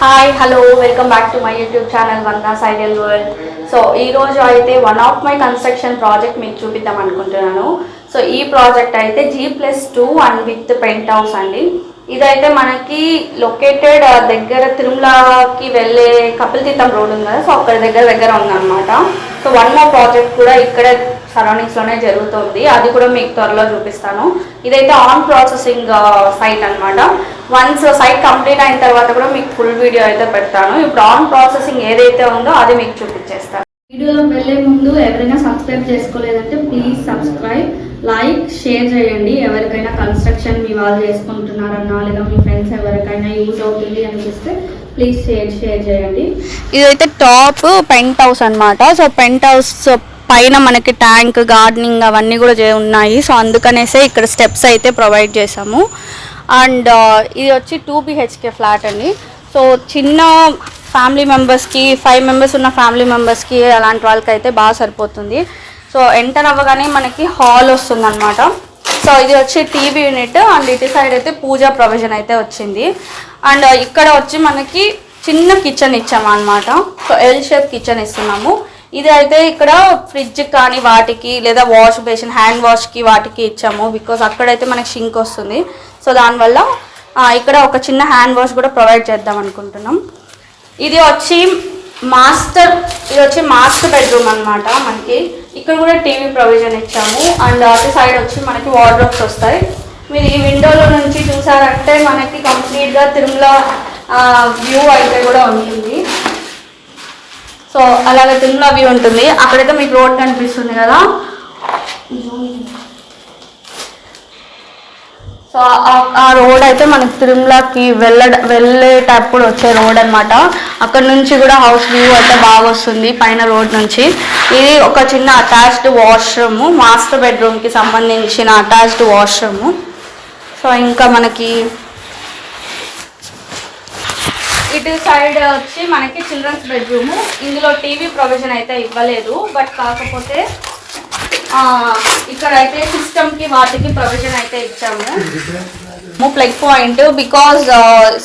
Hi hello welcome back to my YouTube channel వందా సైడల్ world so ఈరోజు అయితే one of my construction project మీకు చూపిద్దాం అనుకుంటున్నాను. సో ఈ ప్రాజెక్ట్ అయితే G plus two and with penthouse అండి. ఇదైతే మనకి లొకేటెడ్ uh, దగ్గర తిరుమలకి వెళ్ళే కపిల్ తీర్థం రోడ్ ఉంది కదా సో అక్కడ దగ్గర దగ్గర ఉందన్నమాట. సో వన్ మోర్ ప్రాజెక్ట్ కూడా ఇక్కడే సరౌండింగ్స్లోనే జరుగుతుంది. అది కూడా మీకు త్వరలో చూపిస్తాను. ఇదైతే ఆన్ ప్రాసెసింగ్ సైట్ అన్నమాట. వన్స్ సైట్ కంప్లీట్ అయిన తర్వాత కూడా మీకు ఫుల్ వీడియో అయితే పెడతాను. ఇప్పుడు ఆన్ ప్రాసెసింగ్ ఏదైతే ఉందో అది మీకు చూపించేస్తాను. వీడియోలో వెళ్ళే ముందు ఎవరైనా సబ్స్క్రైబ్ చేసుకోలేదంటే ప్లీజ్ సబ్స్క్రైబ్ లైక్ షేర్ చేయండి. ఎవరికైనా కన్స్ట్రక్షన్ మీ వాళ్ళు చేసుకుంటున్నారన్నా లేదా మీ ఫ్రెండ్స్ ఎవరికైనా యూజ్ అవుతుంది అనిపిస్తే ప్లీజ్ షేర్ షేర్ చేయండి. ఇదైతే టాప్ పెంట్ హౌస్ అన్నమాట. సో పెంట్ హౌస్ పైన మనకి ట్యాంక్ గార్డెనింగ్ అవన్నీ కూడా ఉన్నాయి. సో అందుకనేసే ఇక్కడ స్టెప్స్ అయితే ప్రొవైడ్ చేసాము అండ్ ఇది వచ్చి టూ బిహెచ్కే ఫ్లాట్ అండి. సో చిన్న ఫ్యామిలీ మెంబర్స్కి ఫైవ్ మెంబర్స్ ఉన్న ఫ్యామిలీ మెంబర్స్కి అలాంటి వాళ్ళకి అయితే బాగా సరిపోతుంది. సో ఎంటర్ అవ్వగానే మనకి హాల్ వస్తుంది అనమాట సో ఇది వచ్చి టీవీ యూనిట్ అండ్ ఇటు సైడ్ అయితే పూజా ప్రొవిజన్ అయితే వచ్చింది. అండ్ ఇక్కడ వచ్చి మనకి చిన్న కిచెన్ ఇచ్చాము అనమాట సో ఎల్ షేప్ కిచెన్ ఇస్తున్నాము. ఇది అయితే ఇక్కడ ఫ్రిడ్జ్ కానీ వాటికి లేదా వాష్ బేసిన్ హ్యాండ్ వాష్కి వాటికి ఇచ్చాము. బికాస్ అక్కడైతే మనకి షింక్ వస్తుంది. సో దానివల్ల ఇక్కడ ఒక చిన్న హ్యాండ్ వాష్ కూడా ప్రొవైడ్ చేద్దాం అనుకుంటున్నాం. ఇది వచ్చి మాస్టర్ ఇది వచ్చి మాస్టర్ బెడ్రూమ్ అనమాట మనకి. ఇక్కడ కూడా టీవీ ప్రొవిజన్ ఇచ్చాము. అండ్ అటు సైడ్ వచ్చి మనకి వార్డ్రోబ్స్ వస్తాయి. మీరు ఈ విండోలో నుంచి చూసారంటే మనకి కంప్లీట్గా తిరుమల వ్యూ అయితే కూడా ఉంటుంది. సో అలాగే తిరుమల వ్యూ ఉంటుంది. అక్కడైతే మీకు రోడ్ కనిపిస్తుంది కదా. సో ఆ- రోడ్ అయితే మనకి తిరుమలకి వెళ్ళ వెళ్ళేటప్పుడు వచ్చే రోడ్ అన్నమాట. అక్కడ నుంచి కూడా హౌస్ వ్యూ అయితే బాగా వస్తుంది పైన రోడ్ నుంచి. ఇది ఒక చిన్న అటాచ్డ్ వాష్రూమ్ మాస్టర్ బెడ్రూమ్కి సంబంధించిన అటాచ్డ్ వాష్రూమ్. సో ఇంకా మనకి ఇటు సైడ్ వచ్చి మనకి చిల్డ్రన్స్ బెడ్రూమ్. ఇందులో టీవీ ప్రొవిజన్ అయితే ఇవ్వలేదు బట్ కాకపోతే ఇక్కడైతే సిస్టమ్కి వాటికి ప్రొవిజన్ అయితే ఇచ్చాము. Plug point because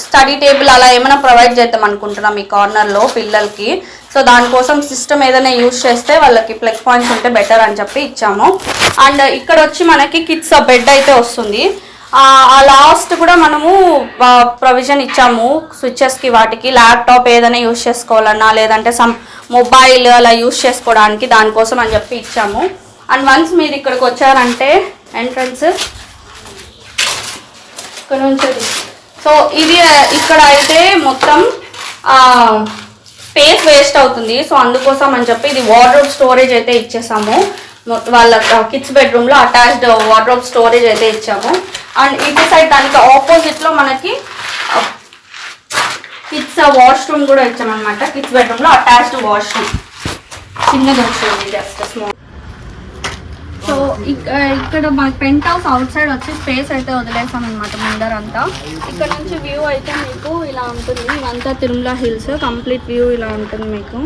study table అలా ఏమైనా ప్రొవైడ్ చేద్దాం అనుకుంటున్నాం ఈ కార్నర్లో పిల్లలకి. సో దానికోసం సిస్టమ్ ఏదైనా యూజ్ చేస్తే వాళ్ళకి ప్లగ్ పాయింట్స్ ఉంటే బెటర్ అని చెప్పి ఇచ్చాము. అండ్ ఇక్కడ వచ్చి మనకి కిడ్స్ బెడ్ అయితే వస్తుంది. ఆ లాస్ట్ కూడా మనము ప్రొవిజన్ ఇచ్చాము స్విచ్చెస్కి వాటికి. ల్యాప్టాప్ ఏదైనా యూజ్ చేసుకోవాలన్నా లేదంటే సమ్ మొబైల్ అలా యూస్ చేసుకోవడానికి దానికోసం అని చెప్పి ఇచ్చాము. అండ్ వన్స్ మీరు ఇక్కడికి వచ్చారంటే ఎంట్రన్స్ ఇక్కడ నుంచి సో ఇది uh, ఇక్కడ అయితే మొత్తం స్పేస్ వేస్ట్ అవుతుంది. సో అందుకోసం అని చెప్పి ఇది వార్డ్రోబ్ స్టోరేజ్ అయితే ఇచ్చేసాము. వాళ్ళ కిడ్స్ బెడ్రూమ్లో అటాచ్డ్ వార్డ్రోబ్ స్టోరేజ్ అయితే ఇచ్చాము. అండ్ ఇటు సైడ్ దానికి ఆపోజిట్లో మనకి కిడ్స్ వాష్రూమ్ uh, కూడా ఇచ్చామన్నమాట. కిడ్స్ బెడ్రూమ్లో అటాచ్డ్ వాష్రూమ్ చిన్నది వచ్చింది జస్ట్ స్మాల్ సో ఇక్కడ మా పెంట్ హౌస్ అవుట్ సైడ్ వచ్చి స్పేస్ అయితే వదిలేసాం అనమాట ముందరంతా. ఇక్కడ నుంచి వ్యూ అయితే మీకు ఇలా ఉంటుంది. ఇవంతా తిరుమల హిల్స్. కంప్లీట్ వ్యూ ఇలా ఉంటుంది మీకు.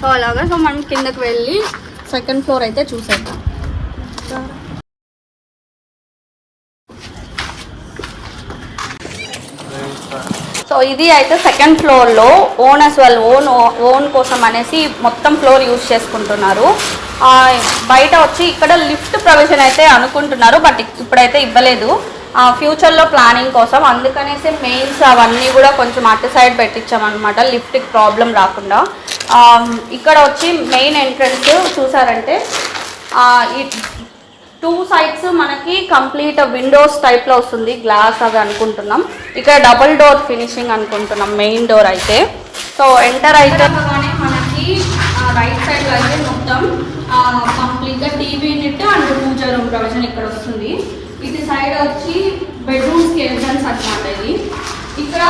సో అలాగా. సో మనం కిందకి వెళ్ళి సెకండ్ ఫ్లోర్ అయితే చూసేద్దాం. ఇది అయితే సెకండ్ ఫ్లోర్లో own as well own own కోసం అనేసి మొత్తం ఫ్లోర్ యూజ్ చేసుకుంటున్నారు. బయట వచ్చి ఇక్కడ లిఫ్ట్ ప్రొవిజన్ అయితే అనుకుంటున్నారు బట్ ఇప్పుడైతే ఇవ్వలేదు. ఫ్యూచర్లో ప్లానింగ్ కోసం అందుకనేసి మెయిన్స్ అవన్నీ కూడా కొంచెం అటు సైడ్ పెట్టించామన్నమాట లిఫ్ట్కి ప్రాబ్లం రాకుండా. ఇక్కడ వచ్చి మెయిన్ ఎంట్రన్స్ చూసారంటే టూ సైడ్స్ మనకి కంప్లీట్ విండోస్ టైప్లో వస్తుంది. గ్లాస్ అది అనుకుంటున్నాం. ఇక్కడ డబుల్ డోర్ ఫినిషింగ్ అనుకుంటున్నాం మెయిన్ డోర్ అయితే. సో ఎంటర్ అయితే మనకి రైట్ సైడ్లో అయితే మొత్తం కంప్లీట్గా TV neat and puja room provision ఇక్కడ వస్తుంది. ఇది సైడ్ వచ్చి బెడ్రూమ్స్ ఎంట్రన్స్ అనమాట ఇది. ఇక్కడ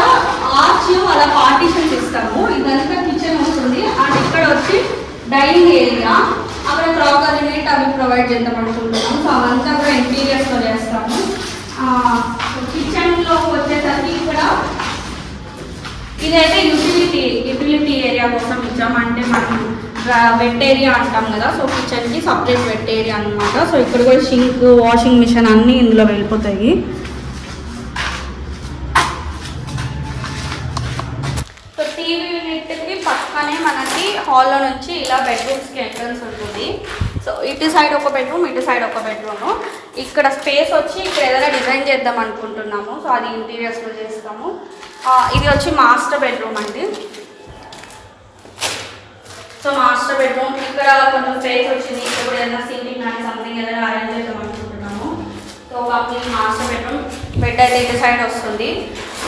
ఆర్చ్ అలా పార్టీషన్స్ ఇస్తాము ఇదంతా కిచెన్ వస్తుంది అండ్ ఇక్కడ వచ్చి డైనింగ్ ఏరియా అక్కడ క్రాకరీ అవి ప్రొవైడ్ చేద్దాం అనుకుంటున్నాం సో అవంతా కూడా ఇంటీరియర్స్లో చేస్తాము. కిచెన్లో వచ్చేసరికి ఇక్కడ ఇదైతే యూటిలిటీ యూటిలిటీ ఏరియా కోసం ఇచ్చాము. అంటే మనం వెట్ ఏరియా అంటాం కదా. సో కిచెన్కి సపరేట్ వెట్ ఏరియా అనమాట సో ఇక్కడ కూడా షింక్ వాషింగ్ మిషన్ అన్నీ ఇందులో వెళ్ళిపోతాయి. సో టీవీ యూనిట్కి పక్కనే మనకి హాల్లో నుంచి ఇలా బెడ్రూమ్స్కి ఎంట్రన్స్ ఉంటుంది. సో ఇటు సైడ్ ఒక బెడ్రూమ్ ఇటు సైడ్ ఒక బెడ్రూమ్ ఇక్కడ స్పేస్ వచ్చి ఇక్కడ ఏదైనా డిజైన్ చేద్దాం అనుకుంటున్నాము. సో అది ఇంటీరియర్స్లో చేస్తాము. ఇది వచ్చి మాస్టర్ బెడ్రూమ్ అండి. సో మాస్టర్ బెడ్రూమ్ ఇక్కడ కొంచెం స్పేస్ వచ్చింది. ఇక్కడ ఏదైనా సీలింగ్ కానీ సంథింగ్ ఏదైనా అరేంజ్ చేద్దాం అనుకుంటున్నాము. So complete master bedroom bed అయితే ఇటు సైడ్ వస్తుంది.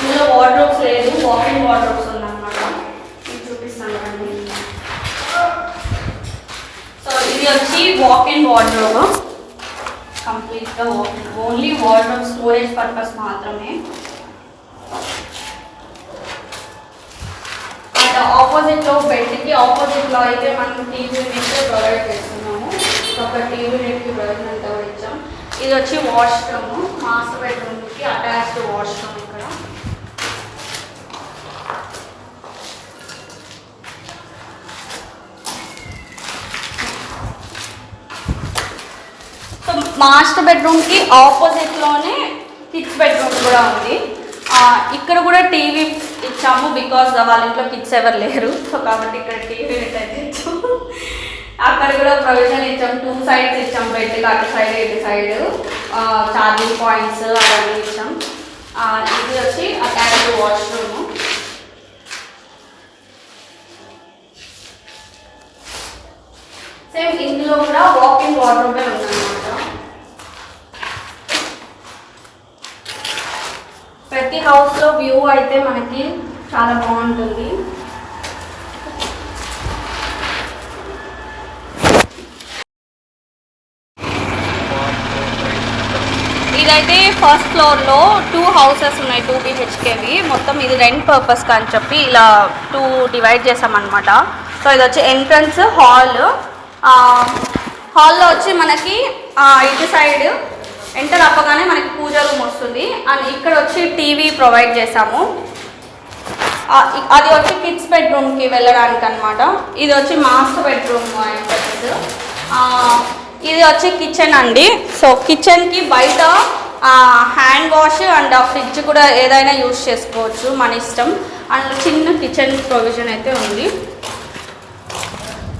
ఇందులో వార్డ్రోబ్స్ లేదు. వాకింగ్ వార్డ్రోబ్స్ ఇది వచ్చి వాక్ ఇన్ వార్డ్రోబ్ కంప్లీట్గా walking only wardrobe storage purpose మాత్రమే. అండ్ ఆపోజిట్లో బెడ్ ఆపోజిట్లో అయితే మనం టీవీ యూనిట్ ప్రొవైడ్ చేస్తున్నాము. ఒక టీవీ యూనిట్కి ప్రొవిజన్ అంతా ఇచ్చాం ఇది వచ్చి వాష్రూమ్ మాస్టర్ బెడ్రూమ్కి అటాచ్డ్ వాష్రూమ్ ఇక్కడ సో మాస్టర్ బెడ్రూమ్కి ఆపోజిట్లోనే కిడ్స్ బెడ్రూమ్ కూడా ఉంది. ఇక్కడ కూడా టీవీ ఇచ్చాము బికాస్ వాళ్ళ ఇంట్లో కిడ్స్ ఎవరు లేరు. సో కాబట్టి ఇక్కడ టీవీ అయితే ఇచ్చాము అక్కడ కూడా ప్రొవిజన్ ఇచ్చాం టూ సైడ్స్ ఇచ్చాం బెడ్కి అటు సైడ్ ఇటు సైడ్. ఛార్జింగ్ పాయింట్స్ అవన్నీ ఇచ్చాం ఇది వచ్చి అటాచ్డ్ వాష్రూమ్ సేమ్ ఇందులో కూడా వాకింగ్ వార్డ్రోబే ఉందన్నమాట ప్రతి హౌస్లో వ్యూ అయితే మనకి చాలా బాగుంటుంది. ఇదైతే ఫస్ట్ ఫ్లోర్లో టూ హౌసెస్ ఉన్నాయి టూ బిహెచ్కేవి మొత్తం ఇది రెంట్ పర్పస్ అని చెప్పి ఇలా టూ డివైడ్ చేసామన్నమాట. సో ఇది వచ్చి ఎంట్రన్స్ హాల్. హాల్లో వచ్చి మనకి ఇటు సైడ్ ఎంటర్ అవ్వగానే మనకి పూజ రూమ్ వస్తుంది. అండ్ ఇక్కడ వచ్చి టీవీ ప్రొవైడ్ చేసాము అది వచ్చి కిడ్స్ బెడ్రూమ్కి వెళ్ళడానికి అనమాట ఇది వచ్చి మాస్టర్ బెడ్రూమ్ ఎంట్రన్స్ ఇది వచ్చి కిచెన్ అండి. సో కిచెన్కి బయట హ్యాండ్ వాష్ అండ్ ఫ్రిడ్జ్ కూడా ఏదైనా యూస్ చేసుకోవచ్చు మన ఇష్టం. అండ్ చిన్న కిచెన్ ప్రొవిజన్ అయితే ఉంది.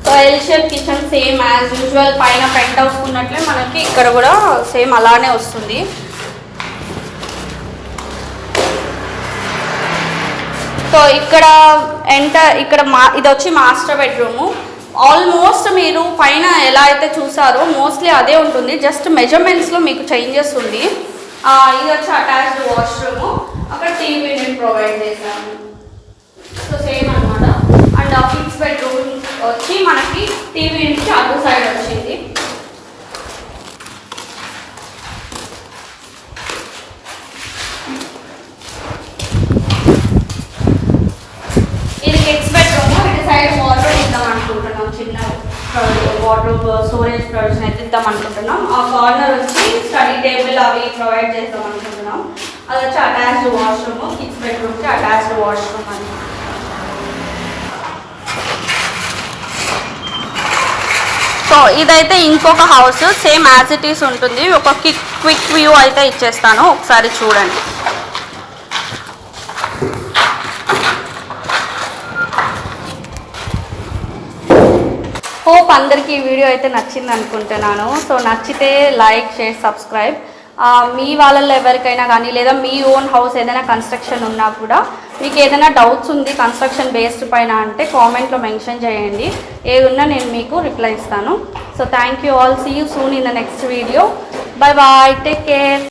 So L shape kitchen same as usual పైన పెంట్ హౌస్ ఉన్నట్లే మనకి ఇక్కడ కూడా సేమ్ అలానే వస్తుంది. సో ఇక్కడ ఎంటర్ ఇక్కడ మా ఇది వచ్చి మాస్టర్ బెడ్రూము ఆల్మోస్ట్ మీరు పైన ఎలా అయితే చూసారో మోస్ట్లీ అదే ఉంటుంది. జస్ట్ మెజర్మెంట్స్లో మీకు చేంజెస్ ఉంది. ఇది వచ్చి అటాచ్డ్ వాష్రూమ్ అక్కడ టీవీ నేను ప్రొవైడ్ చేశాను. సో సేమ్ అనమాట అండ్ కిడ్స్ బెడ్రూమ్ వచ్చి మనకి టీవీ నుంచి అటు సైడ్ వచ్చింది. ఇది కిడ్స్ బెడ్రూమ్ ఇటు సైడ్ వాటర్ ఇద్దాం అనుకుంటున్నాం. చిన్న వాటర్ స్టోరేజ్ ప్రొవిజన్ అయితే ఇద్దాం అనుకుంటున్నాం. ఆ కార్నర్ వచ్చి స్టడీ టేబుల్ అవి ప్రొవైడ్ చేద్దాం అనుకుంటున్నాం. అది వచ్చి అటాచ్డ్ వాష్రూమ్ కిడ్స్ బెడ్రూమ్కి అటాచ్డ్ వాష్రూమ్ అని. సో ఇదైతే ఇంకొక house same as it is ఉంటుంది. ఒక క్విక్ క్విక్ వ్యూ అయితే ఇచ్చేస్తాను. ఒకసారి చూడండి. హోప్ అందరికీ ఈ వీడియో అయితే నచ్చింది అనుకుంటున్నాను. సో నచ్చితే లైక్ షేర్ సబ్స్క్రైబ్ మీ వాళ్ళల్లో ఎవరికైనా కానీ లేదా మీ ఓన్ హౌస్ ఏదైనా కన్స్ట్రక్షన్ ఉన్నా కూడా మీకు ఏదైనా డౌట్స్ ఉంది కన్స్ట్రక్షన్ బేస్డ్ పైన అంటే కామెంట్లో మెన్షన్ చేయండి. ఏదున్నా నేను మీకు రిప్లై ఇస్తాను. So thank you all see you soon in the next video bye bye take care